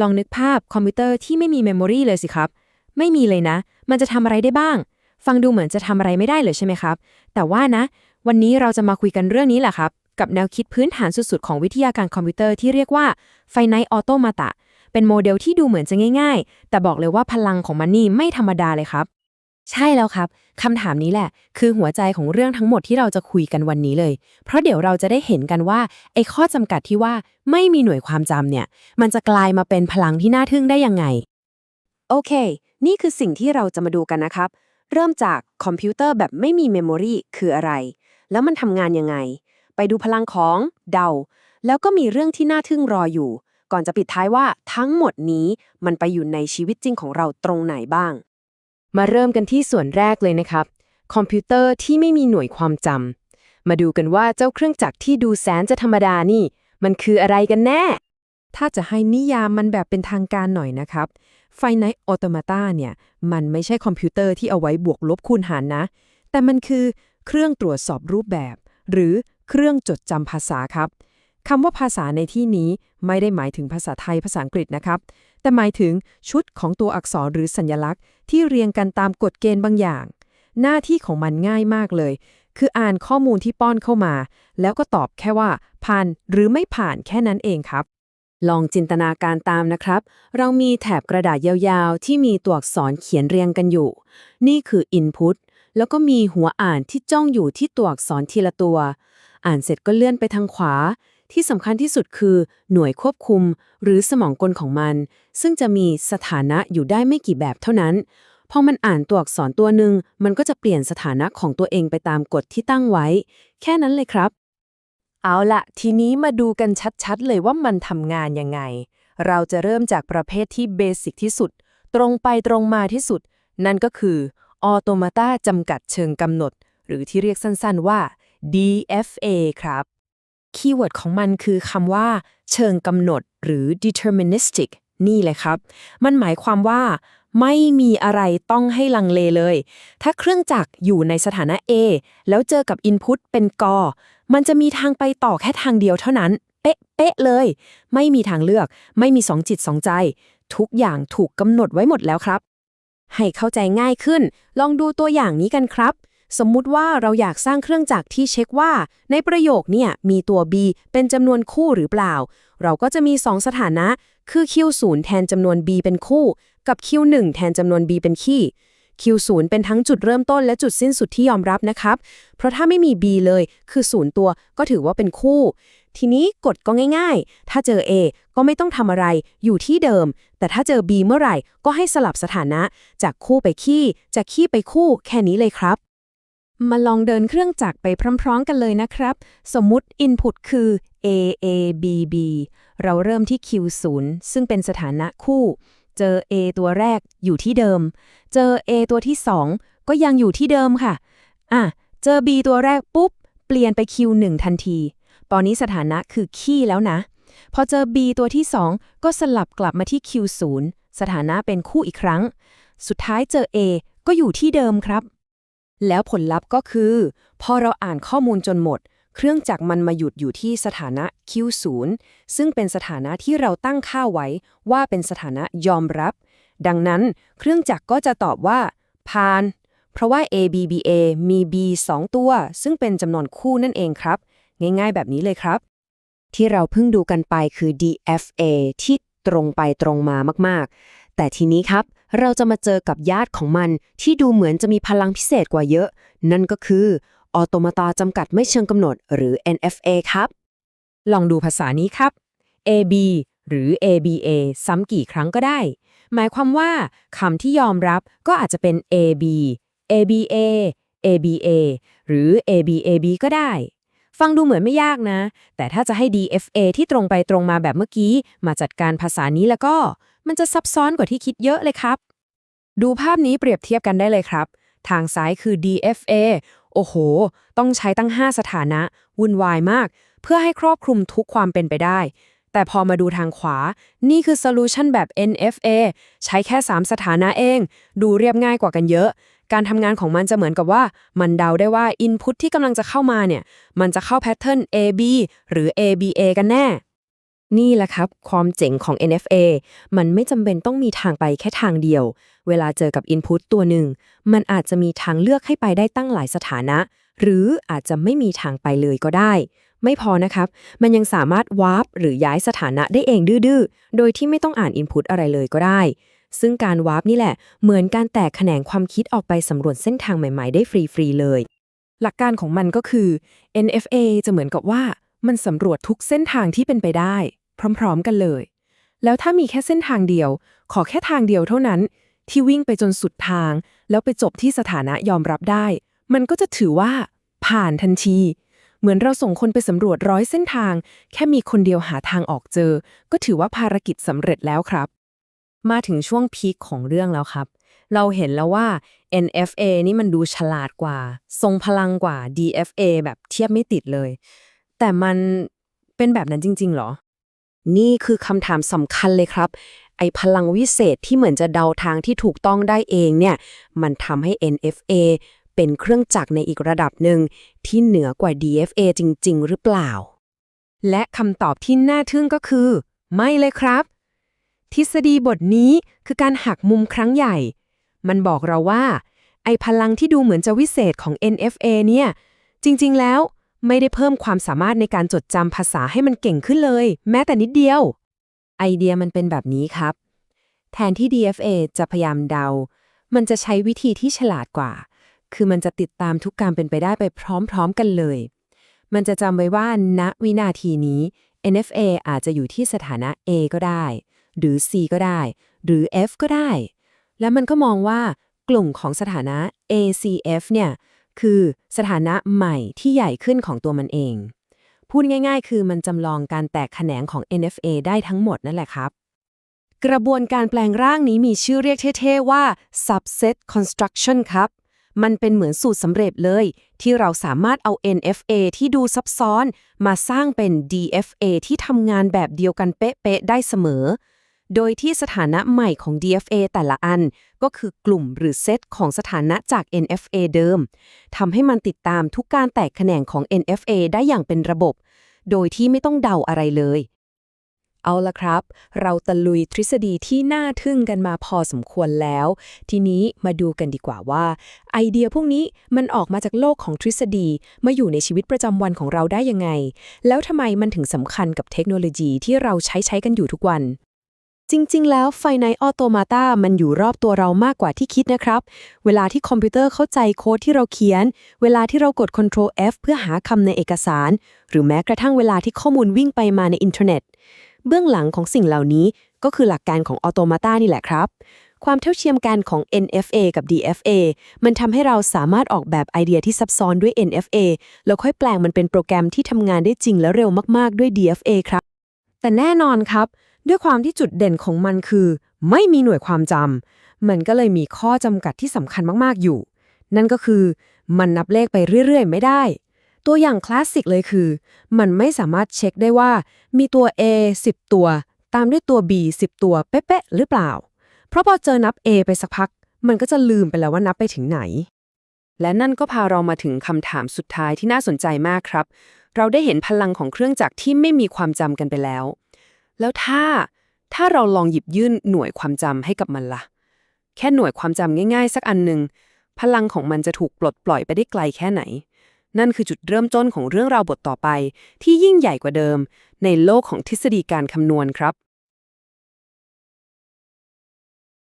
ลองนึกภาพคอมพิวเตอร์ที่ไม่มีเมมโมรีเลยสิครับ ไม่มีเลยนะ มันจะทำอะไรได้บ้าง ฟังดูเหมือนจะทำอะไรไม่ได้เลยใช่ไหมครับ แต่ว่านะ วันนี้เราจะมาคุยกันเรื่องนี้แหละครับ กับแนวคิดพื้นฐานสุดๆ ของวิทยาการคอมพิวเตอร์ที่เรียกว่าไฟไนออโตมาตะ เป็นโมเดลที่ดูเหมือนจะง่าย ๆ แต่บอกเลยว่าพลังของมันนี่ไม่ธรรมดาเลยครับ ใช่แล้วครับคำถามนี้แหละ คือหัวใจของเรื่องทั้งหมดที่เราจะคุยกันวันนี้เลย เพราะเดี๋ยวเราจะได้เห็นกันว่าไอ้ข้อจำกัดที่ว่าไม่มีหน่วยความจำเนี่ย มันจะกลายมาเป็นพลังที่น่าทึ่งได้ยังไง โอเค นี่คือสิ่งที่เราจะมาดูกันนะครับ เริ่มจากคอมพิวเตอร์แบบไม่มีเมมโมรีคืออะไร แล้วมันทำงานยังไง ไปดูพลังของเดา แล้วก็มีเรื่องที่น่าทึ่งรออยู่ ก่อนจะปิดท้ายว่าทั้งหมดนี้มันไปอยู่ในชีวิตจริงของเราตรงไหนบ้าง มาเริ่มกันที่ส่วนแรกเลยนะครับ คอมพิวเตอร์ที่ไม่มีหน่วยความจำมาดูกันว่าเจ้าเครื่องจักรที่ดูแสนจะธรรมดานี่ มันคืออะไรกันแน่ ถ้าจะให้นิยามมันแบบเป็นทางการหน่อยนะครับ Finite Automata เนี่ย มันไม่ใช่คอมพิวเตอร์ที่เอาไว้บวกลบคูณหารนะ แต่มันคือเครื่องตรวจสอบรูปแบบ หรือเครื่องจดจำภาษาครับคำว่าภาษาในที่นี้ไม่ได้หมายถึงภาษาไทยภาษาอังกฤษนะครับ แต่หมายถึงชุดของตัวอักษรหรือสัญลักษณ์ ที่เรียงกันตามกฎเกณฑ์บางอย่าง หน้าที่ของมันง่ายมากเลย คืออ่านข้อมูลที่ป้อนเข้ามา แล้วก็ตอบแค่ว่า ผ่านหรือไม่ผ่านแค่นั้นเองครับลองจินตนาการตามนะครับ เรามีแถบกระดาษยาวๆ ที่มีตัวอักษรเขียนเรียงกันอยู่ นี่คือ Input แล้วก็มีหัวอ่านที่จ้องอยู่ที่ตัวอักษรทีละตัว อ่านเสร็จก็เลื่อนไปทางขวา ที่สำคัญที่สุดคือหน่วยควบคุมหรือสมองกลของมัน ซึ่งจะมีสถานะอยู่ได้ไม่กี่แบบเท่านั้น พอมันอ่านตัวอักษรตัวหนึ่งมันก็จะเปลี่ยนสถานะของตัวเองไปตามกฎที่ตั้งไว้ แค่นั้นเลยครับ เอาละทีนี้มาดูกันชัดๆ เลยว่ามันทำงานยังไง เราจะเริ่มจากประเภทที่เบสิกที่สุด ตรงไปตรงมาที่สุด นั่นก็คือออโตมาตาจำกัดเชิงกำหนด หรือที่เรียกสั้นๆว่า DFA ครับ คีย์เวิร์ดของมันคือคำว่า เชิงกำหนดหรือ deterministic นี่เลยครับ มันหมายความว่า ไม่มีอะไรต้องให้ลังเลเลย ถ้าเครื่องจักรอยู่ในสถานะ A แล้วเจอกับ Input เป็นกอมันจะมีทางไปต่อแค่ทางเดียวเท่านั้น เป๊ะเป๊ะเลย ไม่มีทางเลือก ไม่มีสองจิตสองใจ ทุกอย่างถูกกำหนดไว้หมดแล้วครับ ให้เข้าใจง่ายขึ้น ลองดูตัวอย่างนี้กันครับ สมมุติว่าเราอยากสร้างเครื่องจักรที่เช็คว่า ในประโยคเนี่ยมีตัว b เป็นจำนวนคู่หรือเปล่า เราก็จะมี 2 สถานะ คือ q0 แทนจำนวน b เป็นคู่ กับ q1 แทนจำนวน b เป็นคี่ q0 เป็นทั้งจุดเริ่มต้นและจุดสิ้นสุดที่ยอมรับนะครับ เพราะถ้าไม่มี b เลย คือ 0 ตัวก็ถือว่าเป็นคู่ ทีนี้กฎก็ง่ายๆ ถ้าเจอ A ก็ไม่ต้องทำอะไร อยู่ที่เดิม แต่ถ้าเจอ B เมื่อไหร่ ก็ให้สลับสถานะ จากคู่ไปขี้จากขี้ไปคู่ แค่นี้เลยครับ มาลองเดินเครื่องจักรไปพร้อม ๆ กันเลยนะครับ สมมุติ Input คือ A A B B เราเริ่มที่ Q0 ซึ่งเป็นสถานะคู่ เจอ A ตัวแรกอยู่ที่เดิม เจอ A ตัวที่ 2 ก็ยังอยู่ที่เดิมค่ะ อะ เจอ B ตัวแรกปุ๊บ เปลี่ยนไป Q1 ทันที ตอนนี้สถานะคือขี้แล้วนะ พอเจอ B ตัวที่ 2 ก็สลับกลับมาที่ Q0 สถานะเป็นคู่อีกครั้ง สุดท้ายเจอ A ก็อยู่ที่เดิมครับ แล้วผลลัพธ์ก็คือ พอเราอ่านข้อมูลจนหมด เครื่องจักรมันมาหยุดอยู่ที่สถานะ Q0 ซึ่งเป็นสถานะที่เราตั้งค่าไว้ว่าเป็นสถานะยอมรับ ดังนั้นเครื่องจักรก็จะตอบว่า ผ่าน เพราะว่า ABBA มี B 2 ตัว ซึ่งเป็นจำนวนคู่นั่นเองครับ ง่ายๆ แบบนี้เลยครับ ที่เราเพิ่งดูกันไปคือ DFA ที่ตรงไปตรงมามากๆ แต่ทีนี้ครับ เราจะมาเจอกับญาติของมันที่ดูเหมือนจะมีพลังพิเศษกว่าเยอะ นั่นก็คือออโตมาตาจำกัดไม่เชิงกำหนด หรือ NFA ครับ ลองดูภาษานี้ครับ AB หรือ ABA ซ้ำกี่ครั้งก็ได้ หมายความว่าคำที่ยอมรับก็อาจจะเป็น AB ABA ABA หรือ ABAB ก็ได้ ฟังดูเหมือนไม่ยากนะ แต่ถ้าจะให้ DFA ที่ตรงไปตรงมาแบบเมื่อกี้ มาจัดการภาษานี้แล้วก็ มันจะซับซ้อนกว่าที่คิดเยอะเลยครับ ดูภาพนี้เปรียบเทียบกันได้เลยครับ ทางซ้ายคือ DFA โอ้โห ต้องใช้ตั้ง 5 สถานะ วุ่นวายมาก เพื่อให้ครอบคลุมทุกความเป็นไปได้ แต่พอมาดูทางขวา นี่คือโซลูชันแบบ NFA ใช้แค่ 3 สถานะเอง ดูเรียบง่ายกว่ากันเยอะ การทำงานของมันจะเหมือนกับว่า มันเดาได้ว่า Input ที่กำลังจะเข้ามาเนี่ย มันจะเข้าแพทเทิร์น AB หรือ ABA กันแน่ นี่แหละครับ ความเจ๋งของ NFA มันไม่จำเป็นต้องมีทางไปแค่ทางเดียว เวลาเจอกับ Input ตัวหนึ่ง มันอาจจะมีทางเลือกให้ไปได้ตั้งหลายสถานะ หรืออาจจะไม่มีทางไปเลยก็ได้ไม่พอนะครับ มันยังสามารถวาร์ปหรือย้ายสถานะได้เองดื้อๆ โดยที่ไม่ต้องอ่าน Input อะไรเลยก็ได้ ซึ่งการวาร์ปนี่แหละ เหมือนการแตกแขนงความคิดออกไปสำรวจเส้นทางใหม่ๆ ได้ฟรีๆเลย หลักการของมันก็คือ NFA จะเหมือนกับว่ามันสำรวจทุกเส้นทางที่เป็นไปได้ พร้อมๆกันเลย แล้วถ้ามีแค่เส้นทางเดียว ขอแค่ทางเดียวเท่านั้น ที่วิ่งไปจนสุดทาง แล้วไปจบที่สถานะยอมรับได้ มันก็จะถือว่า ผ่านทันทีเหมือนเราส่งคนไปสำรวจร้อยเส้นทาง แค่มีคนเดียวหาทางออกเจอ ก็ถือว่าภารกิจสำเร็จแล้วครับ มาถึงช่วงพีคของเรื่องแล้วครับ เราเห็นแล้วว่า NFA นี่มันดูฉลาดกว่า ทรงพลังกว่า DFA แบบเทียบไม่ติดเลย แต่มันเป็นแบบนั้นจริงๆเหรอ นี่คือคำถามสำคัญเลยครับ ไอพลังวิเศษที่เหมือนจะเดาทางที่ถูกต้องได้เองเนี่ย มันทำให้ NFA เป็นเครื่องจักรในอีกระดับหนึ่งที่เหนือกว่า DFA จริง ๆ หรือเปล่า และคำตอบที่น่าทึ่งก็คือ ไม่เลยครับ ทฤษฎีบทนี้คือการหักมุมครั้งใหญ่ มันบอกเราว่า ไอพลังที่ดูเหมือนจะวิเศษของ NFA เนี่ย จริง ๆ แล้วไม่ได้เพิ่มความสามารถในการจดจำภาษาให้มันเก่งขึ้นเลย แม้แต่นิดเดียว ไอเดียมันเป็นแบบนี้ครับ แทนที่ DFA จะพยายามเดา มันจะใช้วิธีที่ฉลาดกว่า คือมันจะติดตามทุกการเป็นไปได้ไปพร้อมๆกันเลย มันจะจำไว้ว่าณวินาทีนี้ NFA อาจจะอยู่ที่สถานะ A ก็ได้ หรือ C ก็ได้ หรือ F ก็ได้ แล้วมันก็มองว่ากลุ่มของสถานะ ACF เนี่ย คือสถานะใหม่ที่ใหญ่ขึ้นของตัวมันเอง พูดง่ายๆ คือมันจำลองการแตกแขนงของ NFA ได้ทั้งหมดนั่นแหละครับ กระบวนการแปลงร่างนี้มีชื่อเรียกเท่ๆว่า subset construction ครับมันเป็นเหมือนสูตรสำเร็จเลย ที่เราสามารถเอา NFA ที่ดูซับซ้อน มาสร้างเป็น DFA ที่ทำงานแบบเดียวกันเป๊ะๆได้เสมอ โดยที่สถานะใหม่ของ DFA แต่ละอัน ก็คือกลุ่มหรือเซตของสถานะจาก NFA เดิมทำให้มันติดตามทุกการแตกแขนงของ NFA ได้อย่างเป็นระบบ โดยที่ไม่ต้องเดาอะไรเลย เอาละครับ เราตะลุยทฤษฎีที่น่าทึ่งกันมาพอสมควรแล้ว ทีนี้มาดูกันดีกว่าว่า ไอเดียพวกนี้มันออกมาจากโลกของทฤษฎีมาอยู่ในชีวิตประจำวันของเราได้ยังไง แล้วทำไมมันถึงสำคัญกับเทคโนโลยีที่เราใช้ใช้กันอยู่ทุกวัน จริง ๆ แล้วไฟในออโตมาตามันอยู่รอบตัวเรามากกว่าที่คิดนะครับ เวลาที่คอมพิวเตอร์เข้าใจโค้ดที่เราเขียน เวลาที่เรากด Ctrl F เพื่อหาคำในเอกสาร หรือแม้กระทั่งเวลาที่ข้อมูลวิ่งไปมาในอินเทอร์เน็ต เบื้องหลังของสิ่งเหล่านี้ก็คือหลักการของออโตมาตานี่แหละครับ ความเท่าเทียมกันของ NFA กับ DFA มันทำให้เราสามารถออกแบบไอเดียที่ซับซ้อนด้วย NFA แล้วค่อยแปลงมันเป็นโปรแกรมที่ทำงานได้จริงและเร็วมาก ๆ ด้วย DFA ครับ แต่แน่นอนครับ ด้วยความที่จุดเด่นของมันคือ ไม่มีหน่วยความจำมันก็เลยมีข้อจำกัดที่สำคัญมากๆอยู่ นั่นก็คือ มันนับเลขไปเรื่อย ๆ ไม่ได้ ตัวอย่างคลาสสิกเลยคือ มันไม่สามารถเช็คได้ว่า มีตัว A 10 ตัว ตามด้วยตัว B 10 ตัวเป๊ะๆหรือเปล่า เพราะพอเจอนับ A ไปสักพัก มันก็จะลืมไปแล้วว่านับไปถึงไหน และนั่นก็พาเรามาถึงคำถามสุดท้ายที่น่าสนใจมากครับ เราได้เห็นพลังของเครื่องจักรที่ไม่มีความจำกันไปแล้ว แล้วถ้าถ้าเราลองหยิบยื่นหน่วยความจำให้กับมันละ่ะ แค่หน่วยความจำง่าย ๆ สักอันหนึ่งพลังของมันจะถูกปลดปล่อยไปได้ไกลแค่ไหน นั่นคือจุดเริ่มต้นของเรื่องราวบทต่อไป ที่ยิ่งใหญ่กว่าเดิม ในโลกของทฤษฎีการคำนวณครับ